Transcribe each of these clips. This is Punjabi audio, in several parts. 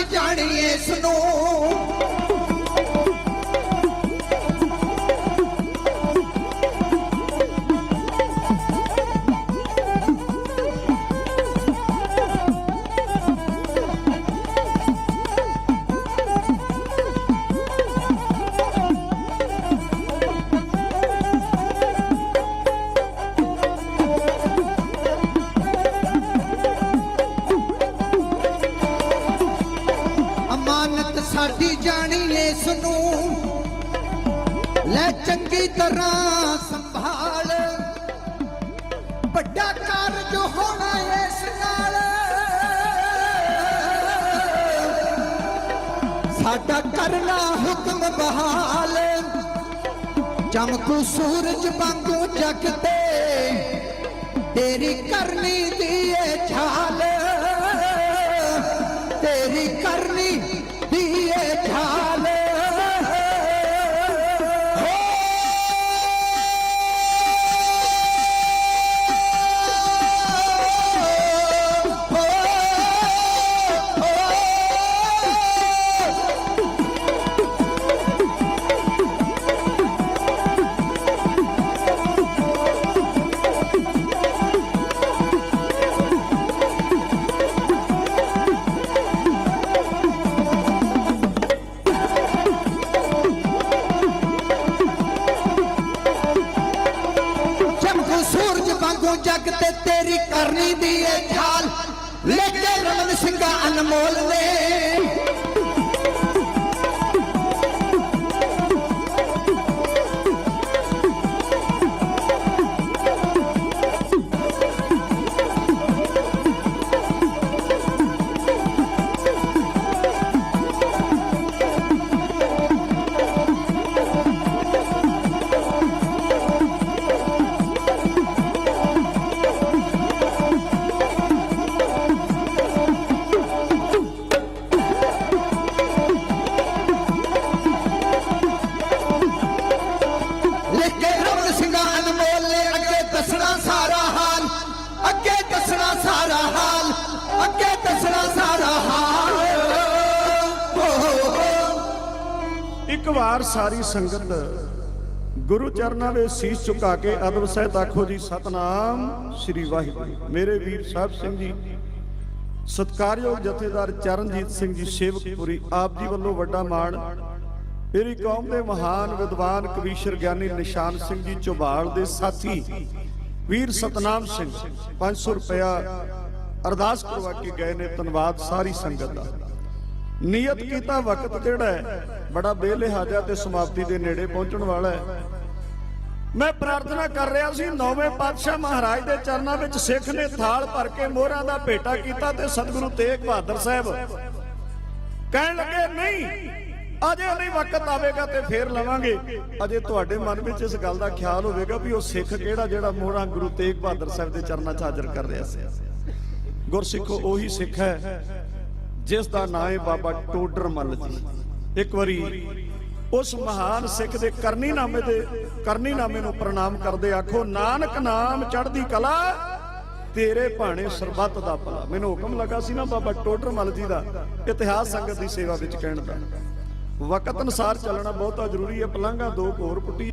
ਅਮਾਨਤ ਸਾਡੀ ਇਸ ਨੂੰ। ਸਾਡੀ ਜਾਣੀ ਇਸ ਨੂੰ ਲੈ ਚੰਗੀ ਤਰ੍ਹਾਂ ਸੰਭਾਲ। ਵੱਡਾ ਕਾਰਜ ਹੋਣਾ ਇਸ ਨਾਲ। ਸਾਡਾ ਕਰਨਾ ਹੁਕਮ ਬਹਾਲ। ਚਮਕੂ ਸੂਰਜ ਵਾਂਗੂ ਜਗ ਤੇ ਤੇਰੀ ਕਰਨੀ ਦੀ ਏ ਛਾਲ। ਤੇਰੀ ਕਰਨੀ ਸੂਰਜ ਵਾਂਗੂ ਤੇ ਤੇਰੀ ਕਰਨੀ ਦੀ ਏ ਛਾਲ ਲੈ ਕੇ ਰਮਨ ਸਿੰਘਾ ਅਨਮੋਲ ਨੇ। ਸਾਰੀ ਸੰਗਤ ਗੁਰੂ ਚਰਨਾਂ ਵਿੱਚ ਸੀਸ ਝੁਕਾ ਕੇ ਅਦਬ ਸਹਿਤ ਆਖੋ ਜੀ, ਸਤਨਾਮ ਸ੍ਰੀ ਵਾਹਿਗੁਰੂ। ਮੇਰੇ ਵੀਰ ਸਾਹਿਬ ਸਿੰਘ ਜੀ, ਸਤਕਾਰਯੋਗ ਜਥੇਦਾਰ ਚਰਨਜੀਤ ਸਿੰਘ ਜੀ, ਸੇਵਕਪੁਰੀ, ਆਪ ਜੀ ਵੱਲੋਂ ਵੱਡਾ ਮਾਣ। ਮੇਰੀ ਕੌਮ ਦੇ ਮਹਾਨ ਵਿਦਵਾਨ ਕਵੀਸ਼ਰ ਗਿਆਨੀ ਨਿਸ਼ਾਨ ਸਿੰਘ ਜੀ ਚੋਬਾਲ ਦੇ ਸਾਥੀ ਵੀਰ ਸਤਨਾਮ ਸਿੰਘ 500 ਰੁਪਇਆ ਅਰਦਾਸ ਕਰਵਾ ਕੇ ਗਏ ਨੇ, ਧੰਨਵਾਦ ਸਾਰੀ ਸੰਗਤ ਦਾ। ਨੀਅਤ ਕੀਤਾ ਵਕਤ ਜਿਹੜਾ ਹੈ? ਬੜਾ ਬੇਲਿਹਾਜ਼ਾ ਤੇ ਸਮਾਪਤੀ ਦੇ ਨੇੜੇ ਪਹੁੰਚਣ ਵਾਲਾ ਹੈ। ਮੈਂ ਪ੍ਰਾਰਥਨਾ ਕਰ ਰਿਹਾ ਸੀ, ਨੌਵੇਂ ਪਾਤਸ਼ਾਹ ਮਹਾਰਾਜ ਦੇ ਚਰਨਾਂ ਵਿੱਚ ਸਿੱਖ ਨੇ ਥਾਲ ਭਰ ਕੇ ਮੋਹਰਾਂ ਦਾ ਭੇਟਾ ਕੀਤਾ ਤੇ ਸਤਿਗੁਰੂ ਤੇਗ ਬਹਾਦਰ ਸਾਹਿਬ ਕਹਿਣ ਲੱਗੇ, ਨਹੀਂ, ਅਜੇ ਨਹੀਂ ਵਕਤ ਆਵੇਗਾ ਤੇ ਫੇਰ ਲਵਾਂਗੇ। ਅਜੇ ਤੁਹਾਡੇ ਮਨ ਵਿੱਚ ਇਸ ਗੱਲ ਦਾ ਖਿਆਲ ਹੋਵੇਗਾ ਵੀ ਉਹ ਸਿੱਖ ਕਿਹੜਾ ਜਿਹੜਾ ਮੋਹਰਾਂ ਗੁਰੂ ਤੇਗ ਬਹਾਦਰ ਸਾਹਿਬ ਦੇ ਚਰਨਾਂ 'ਚ ਹਾਜ਼ਰ ਕਰ ਰਿਹਾ ਸੀ। ਗੁਰਸਿੱਖੋ, ਉਹੀ ਸਿੱਖ ਹੈ, ਜਿਸ ਦਾ ਨਾਂ ਹੈ ਬਾਬਾ ਟੋਡਰ ਮੱਲ ਜੀ। ਇੱਕ ਵਾਰੀ ਉਸ ਮਹਾਨ ਸਿੱਖ ਦੇ ਕਰਨੀ ਨਾਮੇ ਦੇ ਕਰਨੀ ਨਾਮੇ ਨੂੰ ਪ੍ਰਣਾਮ ਕਰਦੇ ਆਖੋ, ਨਾਨਕ ਨਾਮ ਚੜ੍ਹਦੀ ਕਲਾ, ਤੇਰੇ ਭਾਣੇ ਸਰਬੱਤ ਦਾ ਭਲਾ। ਮੈਨੂੰ ਹੁਕਮ ਲੱਗਾ ਸੀ ਨਾ ਬਾਬਾ ਟੋਡਰ ਜੀ ਦਾ ਇਤਿਹਾਸ ਸੰਗਤ ਦੀ ਸੇਵਾ ਵਿੱਚ ਕਹਿਣ ਦਾ। ਵਕਤ ਅਨਸਾਰ ਚੱਲਣਾ ਬਹੁਤਾ ਜ਼ਰੂਰੀ ਹੈ, ਪਲੰਘਾਂ ਦੋ ਕੁ ਹੋਰ ਪੁੱਟੀ।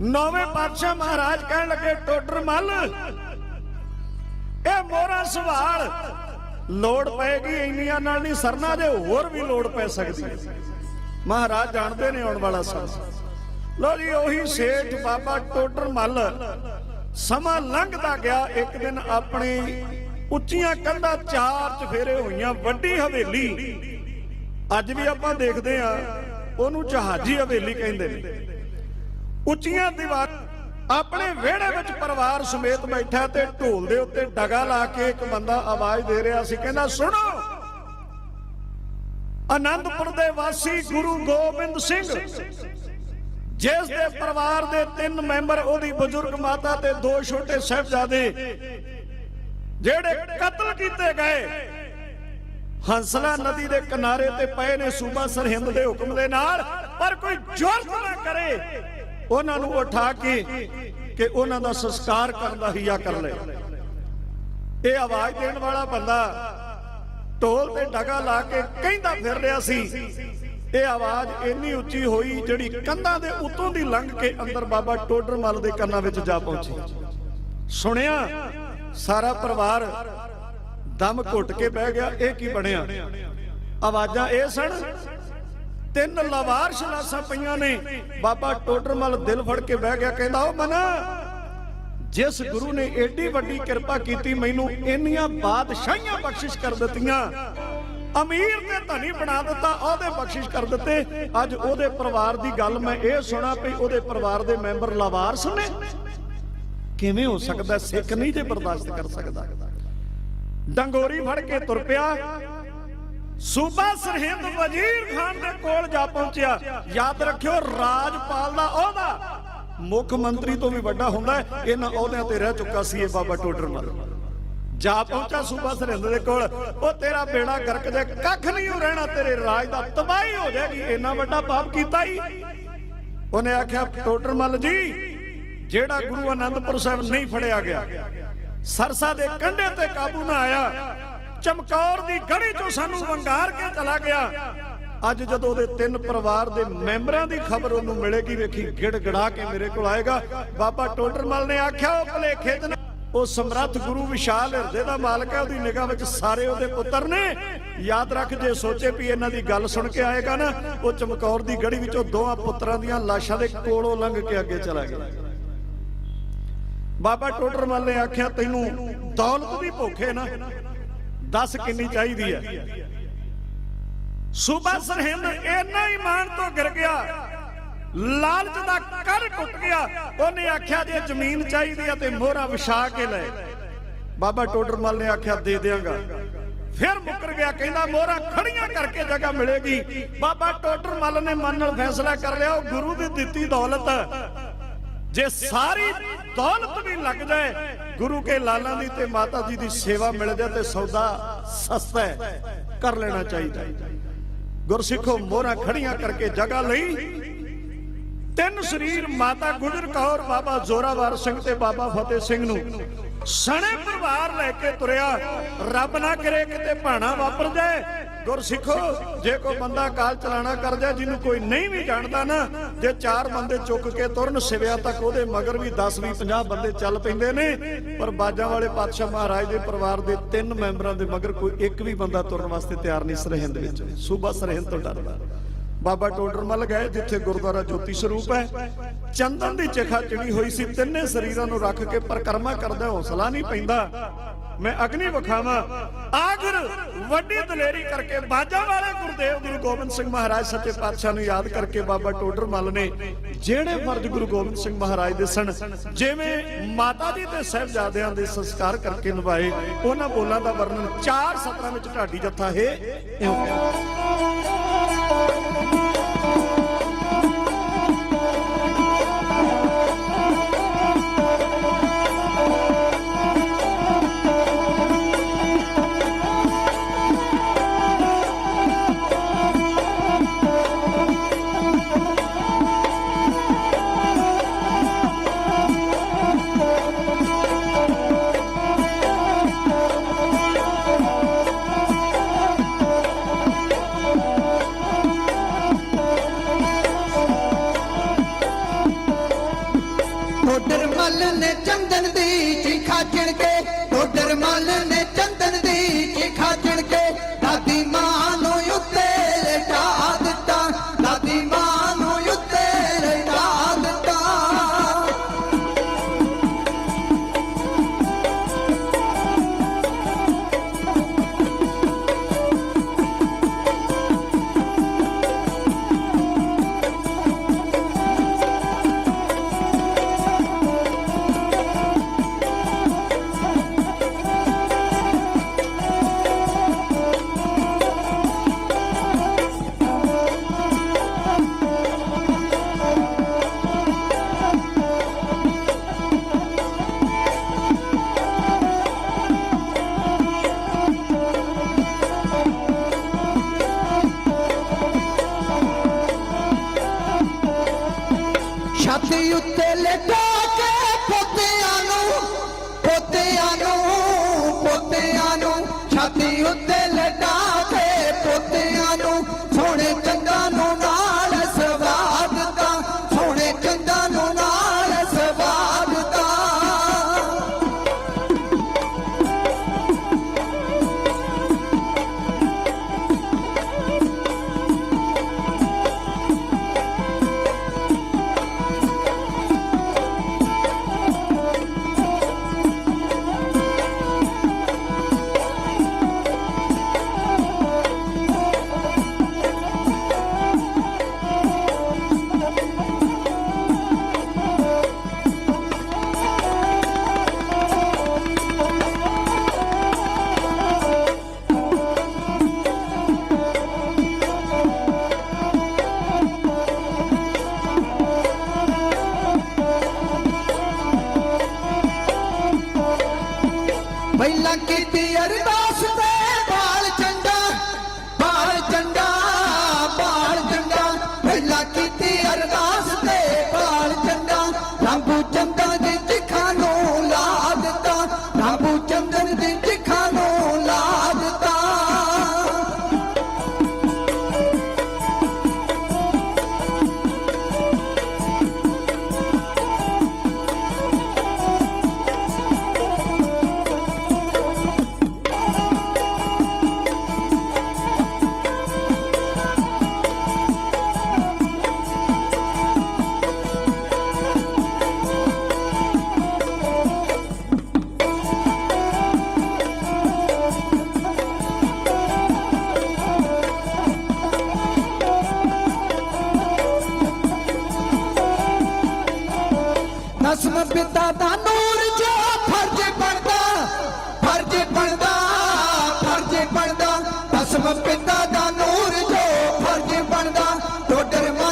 ਨੌਵੇਂ ਪਾਤਸ਼ਾਹ ਮਹਾਰਾਜ ਕਹਿਣ ਲੱਗੇ, ਟੋਡਰਮਲ, ਇਹ ਮੋਰਾ ਸਵਾਲ ਲੋੜ ਪਏਗੀ, ਇੰਨੀਆਂ ਨਾਲ ਨਹੀਂ, ਸਰਨਾ ਜੇ ਹੋਰ ਵੀ ਲੋੜ ਪੈ ਸਕਦੀ ਹੈ। ਮਹਾਰਾਜ ਜਾਣਦੇ ਨੇ ਆਉਣ ਵਾਲਾ ਸਮਾਂ। ਲੋ ਜੀ, ਉਹੀ ਸੇਠ ਬਾਬਾ ਟੋਡਰ ਮੱਲ। ਸਮਾਂ ਲੰਘਦਾ ਗਿਆ, ਇੱਕ ਦਿਨ ਆਪਣੀ ਉੱਚੀਆਂ ਕੰਧਾਂ ਚਾਰ ਚਫੇਰੇ ਹੋਈਆਂ, ਵੱਡੀ ਹਵੇਲੀ। ਅੱਜ ਵੀ ਆਪਾਂ ਦੇਖਦੇ ਆ ਉਹਨੂੰ ਜਹਾਜੀ ਹਵੇਲੀ ਕਹਿੰਦੇ ਨੇ। ਉੱਚੀਆਂ ਦੀਵਾਰ ਆਪਣੇ ਵਿਹੜੇ ਵਿੱਚ ਪਰਿਵਾਰ ਸਮੇਤ ਬੈਠਾ ਤੇ ਢੋਲ ਦੇ ਉੱਤੇ ਡਗਾ ਲਾ ਕੇ ਇੱਕ ਬੰਦਾ ਆਵਾਜ਼ ਦੇ ਰਿਹਾ ਸੀ, ਕਹਿੰਦਾ, ਸੁਣੋ ਆਨੰਦਪੁਰ ਦੇ ਵਾਸੀ ਗੁਰੂ ਗੋਬਿੰਦ ਸਿੰਘ, ਜਿਸ ਦੇ ਪਰਿਵਾਰ ਦੇ ਤਿੰਨ ਮੈਂਬਰ, ਉਹਦੀ ਬਜ਼ੁਰਗ ਮਾਤਾ ਤੇ ਦੋ ਛੋਟੇ ਸਾਹਿਬਜ਼ਾਦੇ, ਜਿਹੜੇ ਕਤਲ ਕੀਤੇ ਗਏ, ਹੰਸਲਾ ਨਦੀ ਦੇ ਕਿਨਾਰੇ ਤੇ ਪਏ ਨੇ, ਸੂਬਾ ਸਰਹਿੰਦ ਦੇ ਹੁਕਮ ਦੇ ਨਾਲ, ਪਰ ਕੋਈ ਜ਼ੋਰ ਨਾ ਕਰੇ। ਉਹਨਾਂ ਨੂੰ ਉਠਾ ਕੇ ਕਿ ਉਹਨਾਂ ਦਾ ਸੰਸਕਾਰ ਕਰਨ ਦਾ ਹਿਆ ਕਰ ਲੈ ਇਹ ਆਵਾਜ਼ ਦੇਣ ਵਾਲਾ ਬੰਦਾ ਢੋਲ ਤੇ ਡਗਾ ਲਾ ਕੇ ਕਹਿੰਦਾ ਫਿਰ ਰਿਹਾ ਸੀ, ਇਹ ਆਵਾਜ਼ ਇੰਨੀ ਉੱਚੀ ਹੋਈ ਜਿਹੜੀ ਕੰਧਾਂ ਦੇ ਉੱਤੋਂ ਦੀ ਲੰਘ ਕੇ ਅੰਦਰ ਬਾਬਾ ਟੋਡਰ ਮੱਲ ਦੇ ਕੰਨਾਂ ਵਿੱਚ ਜਾ ਪਹੁੰਚੀ। ਸੁਣਿਆ, ਸਾਰਾ ਪਰਿਵਾਰ ਦਮ ਘੁੱਟ ਕੇ ਬਹਿ ਗਿਆ, ਇਹ ਕੀ ਬਣਿਆ? ਆਵਾਜ਼ਾਂ ਇਹ ਸਣ ਤਿੰਨ ਲਵਾਰਸ਼ ਲਾਸਾਂ ਪਈਆਂ ਨੇ। ਬਾਬਾ ਟੋਡਰਮਲ ਦਿਲ ਫੜ ਕੇ ਬਹਿ ਗਿਆ, ਕਹਿੰਦਾ ਉਹ ਮਨਾ, ਜਿਸ ਗੁਰੂ ਨੇ ਏਡੀ ਵੱਡੀ ਕਿਰਪਾ ਕੀਤੀ, ਮੈਨੂੰ ਇੰਨੀਆਂ ਬਾਦਸ਼ਾਹੀਆਂ ਬਖਸ਼ਿਸ਼ ਕਰ ਦਿੱਤੀਆਂ। ਅਮੀਰ ਤੇ ਧਨੀ ਬਣਾ ਦਿੱਤਾ ਉਹਦੇ ਬਖਸ਼ਿਸ਼ ਕਰ ਦਿੱਤੇ। ਅੱਜ ਉਹਦੇ ਪਰਿਵਾਰ ਦੀ ਗੱਲ ਮੈਂ ਇਹ ਸੁਣਾ ਵੀ ਉਹਦੇ ਪਰਿਵਾਰ ਦੇ ਮੈਂਬਰ ਲਵਾਰਸ ਨੇ। ਕਿਵੇਂ ਹੋ ਸਕਦਾ ਸਿੱਖ ਨਹੀਂ ਜੇ ਬਰਦਾਸ਼ਤ ਕਰ ਸਕਦਾ? ਡੰਗੋਰੀ ਫੜ ਕੇ ਤੁਰ ਪਿਆ। ਸੂਬਾ ਸਰਹਿੰਦ ਵਜ਼ੀਰ ਖਾਨ ਦੇ ਕੋਲ ਜਾ ਪਹੁੰਚਿਆ। ਯਾਦ ਰੱਖਿਓ, ਰਾਜਪਾਲ ਦਾ ਅਹੁਦਾ। ਮੁੱਖ ਮੰਤਰੀ ਤੋਂ ਵੀ ਵੱਡਾ ਹੁੰਦਾ ਹੈ। ਇਹਨਾਂ ਅਹੁਦਿਆਂ ਤੇ ਰਹਿ ਚੁੱਕਾ ਸੀ ਇਹ ਬਾਬਾ ਟੋਡਰ ਮਲ। ਜਾ ਪਹੁੰਚਾ ਸੂਬਾ ਸਰਹਿੰਦ ਦੇ ਕੋਲ। ਉਹ ਤੇਰਾ ਬੇੜਾ ਗਰਕ ਜੇ ਕੱਖ ਨਹੀਂ ਹੋ ਰਹਿਣਾ, ਤੇਰੇ ਰਾਜ ਦਾ ਤਬਾਹੀ ਹੋ ਜਾਏਗੀ। ਇੰਨਾ ਵੱਡਾ ਪਾਪ ਕੀਤਾ ਹੀ। ਉਹਨੇ ਆਖਿਆ, ਟੋਡਰ ਮਲ ਜੀ, ਜਿਹੜਾ ਗੁਰੂ ਅਨੰਦਪੁਰ ਸਾਹਿਬ ਨਹੀਂ ਫੜਿਆ ਗਿਆ, ਸਰਸਾ ਦੇ ਕੰਢੇ ਤੇ ਕਾਬੂ ਨਾ ਆਇਆ। ਚਮਕੌਰ ਦੀ ਗੜੀ ਚੋਂ ਸਾਨੂੰ ਵੰਗਾਰ ਕੇ ਚਲਾ ਗਿਆ। ਅੱਜ ਜਦੋਂ ਉਹਦੇ ਤਿੰਨ ਪਰਿਵਾਰ ਦੇ ਮੈਂਬਰਾਂ ਦੀ ਖਬਰ ਉਹਨੂੰ ਮਿਲੇਗੀ, ਵੇਖੀ ਗਿੜ ਗੜਾ ਕੇ ਮੇਰੇ ਕੋਲ ਆਏਗਾ। ਬਾਬਾ ਟੋਡਰਮਲ ਨੇ ਆਖਿਆ, ਉਹ ਭਲੇਖੇ ਚ ਉਹ ਸਮਰੱਥ ਗੁਰੂ ਵਿਸ਼ਾਲ ਹਿਰਦੇ ਦਾ ਮਾਲਕ ਹੈ, ਉਹਦੀ ਨਿਗਾਹ ਵਿੱਚ ਸਾਰੇ ਉਹਦੇ ਪੁੱਤਰ ਨੇ। ਯਾਦ ਰੱਖ, ਜੇ ਸੋਚੇ ਵੀ ਇਹਨਾਂ ਦੀ ਗੱਲ ਸੁਣ ਕੇ ਆਏਗਾ ਨਾ, ਉਹ ਚਮਕੌਰ ਦੀ ਗੜੀ ਵਿੱਚੋਂ ਦੋਹਾਂ ਪੁੱਤਰਾਂ ਦੀਆਂ ਲਾਸ਼ਾਂ ਦੇ ਕੋਲੋਂ ਲੰਘ ਕੇ ਅੱਗੇ ਚਲਾ ਗਿਆ। ਬਾਬਾ ਟੋਡਰਮਲ ਨੇ ਆਖਿਆ, ਤੈਨੂੰ ਦੌਲਤ ਦੀ ਭੁੱਖ ਹੈ ਨਾ। ਦੱਸ ਕਿੰਨੀ ਚਾਹੀਦੀ ਹੈ। ਸੂਬਾ ਸਰਹਿੰਦ ਇੰਨਾ ਹੀ ਤੋਂ ਗਿਰ ਗਿਆ, ਲਾਲਚ ਦਾ ਕਰ ਟੁੱਟ ਗਿਆ, ਉਹਨੇ ਆਖਿਆ ਜੇ ਜ਼ਮੀਨ ਚਾਹੀਦੀ ਹੈ ਤੇ ਮੋਹਰਾ ਵਿਛਾ ਕੇ ਲੈ। ਬਾਬਾ ਟੋਡਰਮਲ ਨੇ ਆਖਿਆ, ਦੇ ਦਿਆਂਗਾ। ਫਿਰ ਮੁੱਕਰ ਗਿਆ, ਕਹਿੰਦਾ ਮੋਹਰਾ ਖੜੀਆਂ ਕਰਕੇ ਜਗ੍ਹਾ ਮਿਲੇਗੀ। ਬਾਬਾ ਟੋਡਰਮਲ ਨੇ ਮਨ ਨਾਲ ਫੈਸਲਾ ਕਰ ਲਿਆ, ਉਹ ਗੁਰੂ ਦੀ ਦਿੱਤੀ ਦੌਲਤ। ਜੇ ਸਾਰੀ ਦੌਲਤ ਵੀ ਲੱਗ ਜਾਏ ਗੁਰੂ ਕੇ ਲਾਲਾਂ ਦੀ ਤੇ ਮਾਤਾ ਜੀ ਦੀ ਸੇਵਾ ਮਿਲ ਜਾਏ ਤੇ ਸੌਦਾ ਸਸਤਾ ਹੈ। ਕਰ ਲੈਣਾ ਚਾਹੀਦਾ ਗੁਰਸਿੱਖੋ ਮੋਹਰਾਂ ਖੜੀਆਂ ਕਰਕੇ ਜਗ੍ਹਾ ਲਈ। ਤਿੰਨ ਸਰੀਰ ਮਾਤਾ ਗੁਜਰ ਕੌਰ, ਬਾਬਾ ਜ਼ੋਰਾਵਰ ਸਿੰਘ ਤੇ ਬਾਬਾ ਫਤਿਹ ਸਿੰਘ ਨੂੰ ਸਣੇ ਪਰਿਵਾਰ ਲੈ ਕੇ ਤੁਰਿਆ। ਰੱਬ ਨਾ ਕਰੇ ਕਿਤੇ ਭਾਣਾ ਵਾਪਰ ਜਾਏ। ਗੁਰਸਿੱਖੋ ਜੇ ਕੋਈ ਬੰਦਾ ਕਾਲ ਚਲਾਣਾ ਕਰ ਜਿਹਨੂੰ ਕੋਈ ਨਹੀਂ ਵੀ ਜਾਣਦਾ ਨਾ, ਜੇ ਚਾਰ ਬੰਦੇ ਚੁੱਕ ਕੇ ਤੁਰਨ ਸਿਵਿਆ ਤੱਕ ਉਹਦੇ ਮਗਰ ਵੀ 10 20 50 ਬੰਦੇ ਚੱਲ ਪੈਂਦੇ ਨੇ, ਪਰ ਬਾਜਾਂ ਵਾਲੇ ਪਾਤਸ਼ਾਹ ਮਹਾਰਾਜ ਦੇ ਪਰਿਵਾਰ ਦੇ ਤਿੰਨ ਮੈਂਬਰਾਂ ਦੇ ਮਗਰ ਕੋਈ ਇੱਕ ਵੀ ਬੰਦਾ ਤੁਰਨ ਵਾਸਤੇ ਤਿਆਰ ਨਹੀਂ ਸਰਹਿੰਦ ਵਿੱਚ। ਸੂਬਾ ਸਰਹਿੰਦ ਤੋਂ ਡਰਦਾ। ਬਾਬਾ ਟੋਡਰਮਲ ਗਏ, ਜਿੱਥੇ ਗੁਰਦੁਆਰਾ ਜੋਤੀ ਸਰੂਪ ਹੈ। ਚੰਦਨ ਦੀ ਚਿਖਾ ਚਿੜੀ ਹੋਈ ਸੀ, ਤਿੰਨੇ ਸਰੀਰਾਂ ਨੂੰ ਰੱਖ ਕੇ ਪਰਕਰਮਾ ਕਰਦਾ ਹੌਸਲਾ ਨਹੀਂ ਪੈਂਦਾ। ਮੈਂ ਅਗਨੀ ਵਿਖਾਵਾਂ। ਆਖਰ ਵੱਡੀ ਦਲੇਰੀ ਕਰਕੇ ਬਾਜਾਂ ਵਾਲੇ ਗੁਰਦੇਵ ਗੁਰੂ ਗੋਬਿੰਦ ਸਿੰਘ ਮਹਾਰਾਜ ਸੱਚੇ ਪਾਤਸ਼ਾਹ ਨੂੰ ਯਾਦ ਕਰਕੇ ਬਾਬਾ ਟੋਡਰ ਮੱਲ ਨੇ ਜਿਹੜੇ ਫਰਜ਼ ਗੁਰੂ ਗੋਬਿੰਦ ਸਿੰਘ ਮਹਾਰਾਜ ਦੇ ਸਨ, ਜਿਵੇਂ ਮਾਤਾ ਜੀ ਤੇ ਸਹਿਬਜ਼ਾਦਿਆਂ ਦੇ ਸੰਸਕਾਰ ਕਰਕੇ ਨਿਭਾਏ, ਉਹਨਾਂ ਬੋਲਾਂ ਦਾ ਵਰਣਨ ਚਾਰ ਸਤਰਾਂ ਵਿੱਚ ਢਾਡੀ ਜੱਥਾ ਹੈ ਇਉਂ ਦੀ ਚੀਖਾ ਚਿਣ ਕੇ ਟੋਡਰ ਮੱਲ ਨੂੰ ਛਾਤੀ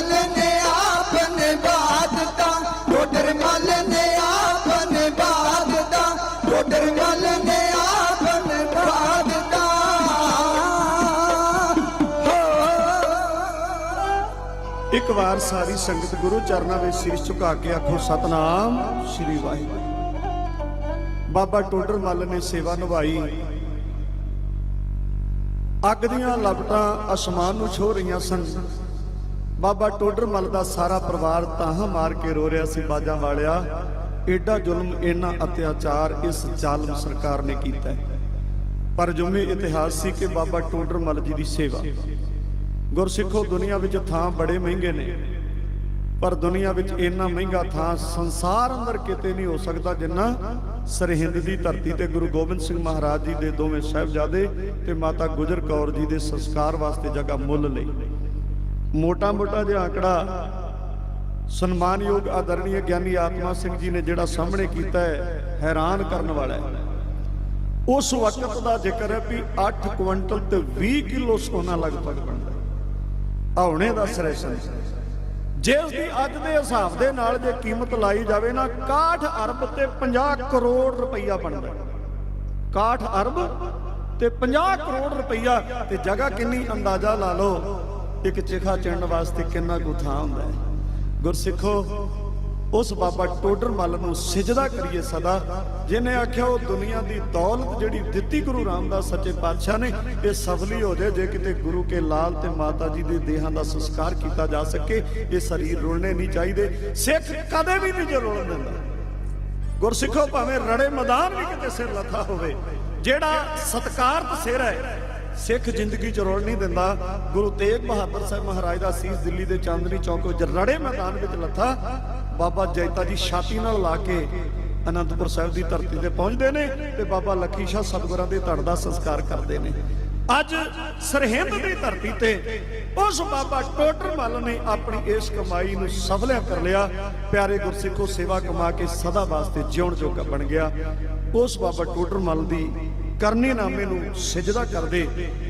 ਟੋਡਰ ਮੱਲ ਨੇ ਆਪ ਨਿਭਾ ਦਿੱਤਾ ਟੋਡਰ ਮੱਲ ਨੇ ਆਪ ਨਿਭਾ ਦਿੱਤਾ ਟੋਡਰ ਮੱਲ ਇੱਕ ਵਾਰ ਸਾਰੀ ਸੰਗਤ ਗੁਰੂ ਚਰਨਾਂ ਵਿੱਚ ਸੀਸ ਝੁਕਾ ਕੇ ਆਖੋ, ਸਤਨਾਮ ਸ੍ਰੀ ਵਾਹਿਗੁਰੂ। ਬਾਬਾ ਟੋਡਰ ਮੱਲ ਨੇ ਸੇਵਾ ਨਿਭਾਈ। ਅੱਗ ਦੀਆਂ ਲਪਟਾਂ ਅਸਮਾਨ ਨੂੰ ਛੋ ਰਹੀਆਂ ਸਨ। ਬਾਬਾ ਟੋਡਰਮਲ ਦਾ ਸਾਰਾ ਪਰਿਵਾਰ ਤਾਹਾਂ ਮਾਰ ਕੇ ਰੋ ਰਿਹਾ ਸੀ ਬਾਜਾਂ ਵਾਲਿਆ। ਏਡਾ ਜ਼ੁਲਮ ਇੰਨਾ ਅਤਿਆਚਾਰ ਇਸ ਜ਼ਾਲਮ ਸਰਕਾਰ ਨੇ ਕੀਤਾ। ਪਰ ਜੁਮੇ ਇਤਿਹਾਸ ਸੀ ਕਿ ਬਾਬਾ ਟੋਡਰਮਲ ਜੀ ਦੀ ਸੇਵਾ। ਗੁਰਸਿੱਖੋ, ਦੁਨੀਆ ਵਿੱਚ ਥਾਂ ਬੜੇ ਮਹਿੰਗੇ ਨੇ। ਪਰ ਦੁਨੀਆ ਵਿੱਚ ਇੰਨਾ ਮਹਿੰਗਾ ਥਾਂ ਸੰਸਾਰ ਅੰਦਰ ਕਿਤੇ ਨਹੀਂ ਹੋ ਸਕਦਾ ਜਿੰਨਾ ਸਰਹਿੰਦ ਦੀ ਧਰਤੀ ਤੇ ਗੁਰੂ ਗੋਬਿੰਦ ਸਿੰਘ ਮਹਾਰਾਜ ਜੀ ਦੇ ਦੋਵੇਂ ਸਾਹਿਬਜ਼ਾਦੇ ਤੇ ਮਾਤਾ ਗੁਜਰ ਕੌਰ ਜੀ ਦੇ ਸੰਸਕਾਰ ਵਾਸਤੇ ਜਗ੍ਹਾ ਮੁੱਲ ਲਈ। ਮੋਟਾ-ਮੋਟਾ ਜਿਹਾ ਆંકੜਾ ਸਨਮਾਨਯੋਗ ਆਦਰਣੀय ਗਿਆਨੀ ਆਤਮਾ ਸਿੰਘ ਜੀ ਨੇ ਜਿਹੜਾ ਸਾਹਮਣੇ ਕੀਤਾ ਹੈ, ਹੈਰਾਨ ਕਰਨ ਵਾਲਾ ਹੈ। ਉਸ ਵਕਤ ਦਾ ਜ਼ਿਕਰ ਹੈ ਵੀ 8 ਕੁਇੰਟਲ ਤੇ 20 ਕਿਲੋ ਸੋਨਾ ਲਗਭਗ ਬਣਦਾ ਆਉਣੇ ਦਾ ਸਰੇਸ਼ਨ ਜੇ ਉਸ ਦੀ ਅੱਜ ਦੇ ਹਿਸਾਬ ਦੇ ਨਾਲ ਜੇ ਕੀਮਤ ਲਾਈ ਜਾਵੇ ਨਾ 61 ਅਰਬ ਤੇ 50 ਕਰੋੜ ਰੁਪਈਆ ਬਣਦਾ ਹੈ। 61 ਅਰਬ ਤੇ 50 ਕਰੋੜ ਰੁਪਈਆ, ਤੇ ਜਗ੍ਹਾ ਕਿੰਨੀ, ਅੰਦਾਜ਼ਾ ਲਾ ਲਓ। ਇੱਕ ਚਿਖਾ ਚੜਨ ਵਾਸਤੇ ਕਿੰਨਾ ਕੁ ਥਾਂ ਹੁੰਦਾ ਹੈ। ਗੁਰਸਿੱਖੋ, ਉਸ ਬਾਬਾ ਟੋਡਰ ਮੱਲ ਨੂੰ ਸਿਜਦਾ ਕਰੀਏ ਸਦਾ ਜਿਨੇ ਆਖਿਆ ਉਹ ਦੁਨੀਆ ਦੀ ਦੌਲਤ ਜਿਹੜੀ ਦਿੱਤੀ ਗੁਰੂ ਰਾਮਦਾਸ ਸੱਚੇ ਪਾਤਸ਼ਾਹ ਨੇ, ਇਹ ਸਫਲੀ ਹੋ ਜਾਏ, ਜੇ ਕਿਤੇ ਗੁਰੂ ਕੇ ਲਾਲ ਤੇ ਮਾਤਾ ਜੀ ਦੇ ਦੇਹਾਂ ਦਾ ਸੰਸਕਾਰ ਕੀਤਾ ਜਾ ਸਕੇ, ਇਹ ਸਰੀਰ ਰੁਲਣੇ ਨਹੀਂ ਚਾਹੀਦੇ। ਸਿੱਖ ਕਦੇ ਵੀ ਨਹੀਂ ਜੇ ਰੁਲਣ ਦਿੰਦਾ। ਗੁਰਸਿੱਖੋ, ਭਾਵੇਂ ਰੜੇ ਮੈਦਾਨ ਵੀ ਕਿਤੇ ਸਿਰ ਲੱਥਾ ਹੋਵੇ, ਜਿਹੜਾ ਸਤਕਾਰਤ ਸਿਰ ਹੈ ਸਿੱਖ ਜ਼ਿੰਦਗੀ ਚ ਰੋਲ ਨਹੀਂ ਦਿੰਦਾ। ਗੁਰੂ ਤੇਗ ਬਹਾਦਰ ਸਾਹਿਬ ਮਹਾਰਾਜ ਦਾ ਸੀਸ ਦਿੱਲੀ ਦੇ ਚਾਂਦਨੀ ਚੌਕ ਵਿੱਚ ਰੜੇ ਮੈਦਾਨ ਵਿੱਚ ਲੱਥਾ। ਬਾਬਾ ਜੈਤਾ ਜੀ ਛਾਤੀ ਨਾਲ ਲਾ ਕੇ ਅਨੰਦਪੁਰ ਸਾਹਿਬ ਦੀ ਧਰਤੀ ਤੇ ਪਹੁੰਚਦੇ ਨੇ ਤੇ ਬਾਬਾ ਲੱਖੀ ਸ਼ਾਹ ਸਤਿਗੁਰਾਂ ਦੇ ਧੜ ਦਾ ਸੰਸਕਾਰ ਕਰਦੇ ਨੇ। ਅੱਜ ਸਰਹਿੰਦ ਦੀ ਧਰਤੀ ਤੇ ਉਸ ਬਾਬਾ ਟੋਟਰ ਮੱਲ ਨੇ ਆਪਣੀ ਇਸ ਕਮਾਈ ਨੂੰ ਸਫਲਿਆ ਕਰ ਲਿਆ। ਪਿਆਰੇ ਗੁਰਸਿੱਖੋ, ਸੇਵਾ ਕਮਾ ਕੇ ਸਦਾ ਵਾਸਤੇ ਜਿਉਣ ਜੋਗਾ ਬਣ ਗਿਆ। ਉਸ ਬਾਬਾ ਟੋਟਰ ਮੱਲ ਦੀ ਕਰਨੀ ਨਾਮੇ ਨੂੰ ਸਜਦਾ ਕਰਦੇ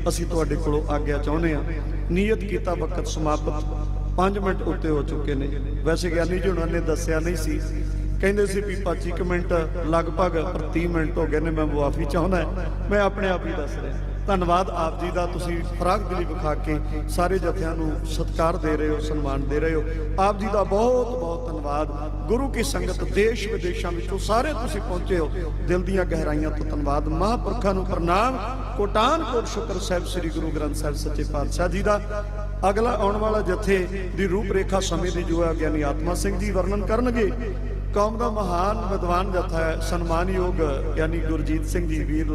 ਅਸੀਂ ਤੁਹਾਡੇ ਕੋਲੋਂ ਆਗਿਆ ਚਾਹੁੰਦੇ ਹਾਂ। ਨੀਅਤ ਕੀਤਾ ਵਕਤ ਸਮਾਪਤ। 5 ਮਿੰਟ ਉੱਤੇ ਹੋ ਚੁੱਕੇ ਨੇ। ਵੈਸੇ ਗਿਆਨੀ ਜੀ ਉਹਨਾਂ ਨੇ ਦੱਸਿਆ ਨਹੀਂ ਸੀ। ਕਹਿੰਦੇ ਸੀ ਵੀ 25 ਕੁ ਮਿੰਟ, ਲਗਭਗ ਪ੍ਰਤੀ ਮਿੰਟ ਹੋ ਗਏ ਨੇ, ਮੈਂ ਮੁਆਫੀ ਚਾਹੁੰਦਾ। ਮੈਂ ਆਪਣੇ ਆਪ ਹੀ ਦੱਸ ਰਿਹਾ। ਧੰਨਵਾਦ ਆਪ ਜੀ ਦਾ। ਤੁਸੀਂ ਫਰਾਗ ਦਿਲੀ ਵਿਖਾ ਕੇ ਸਾਰੇ ਜਥਿਆਂ ਨੂੰ ਸਤਿਕਾਰ ਦੇ ਰਹੇ ਹੋ, ਸਨਮਾਨ ਦੇ ਰਹੇ ਹੋ। ਆਪ ਜੀ ਦਾ ਬਹੁਤ ਬਹੁਤ ਧੰਨਵਾਦ। ਗੁਰੂ ਕੀ ਸੰਗਤ ਦੇਸ਼ ਵਿਦੇਸ਼ਾਂ ਵਿੱਚੋਂ ਸਾਰੇ ਤੁਸੀਂ ਪਹੁੰਚੇ ਹੋ। ਦਿਲ ਦੀਆਂ ਗਹਿਰਾਈਆਂ ਤੋਂ ਧੰਨਵਾਦ। ਮਹਾਂਪੁਰਖਾਂ ਨੂੰ ਪ੍ਰਣਾਮ। ਕੋਟਾਨ ਕੋਟ ਸ਼ੁਕਰ ਸਾਹਿਬ, ਸ੍ਰੀ ਗੁਰੂ ਗ੍ਰੰਥ ਸਾਹਿਬ ਸੱਚੇ ਪਾਤਸ਼ਾਹ ਜੀ ਦਾ। ਅਗਲਾ ਆਉਣ ਵਾਲਾ ਜਥੇ ਦੀ ਰੂਪਰੇਖਾ ਸਮੇਂ ਦੀ ਜੋ ਹੈ, ਗਿਆਨੀ ਆਤਮਾ ਸਿੰਘ ਜੀ ਵਰਣਨ ਕਰਨਗੇ। ਕੌਮ ਦਾ ਮਹਾਨ ਵਿਦਵਾਨ ਜਥਾ ਹੈ, ਸਨਮਾਨਯੋਗ ਗਿਆਨੀ ਗੁਰਜੀਤ ਸਿੰਘ ਜੀ, ਵੀਰ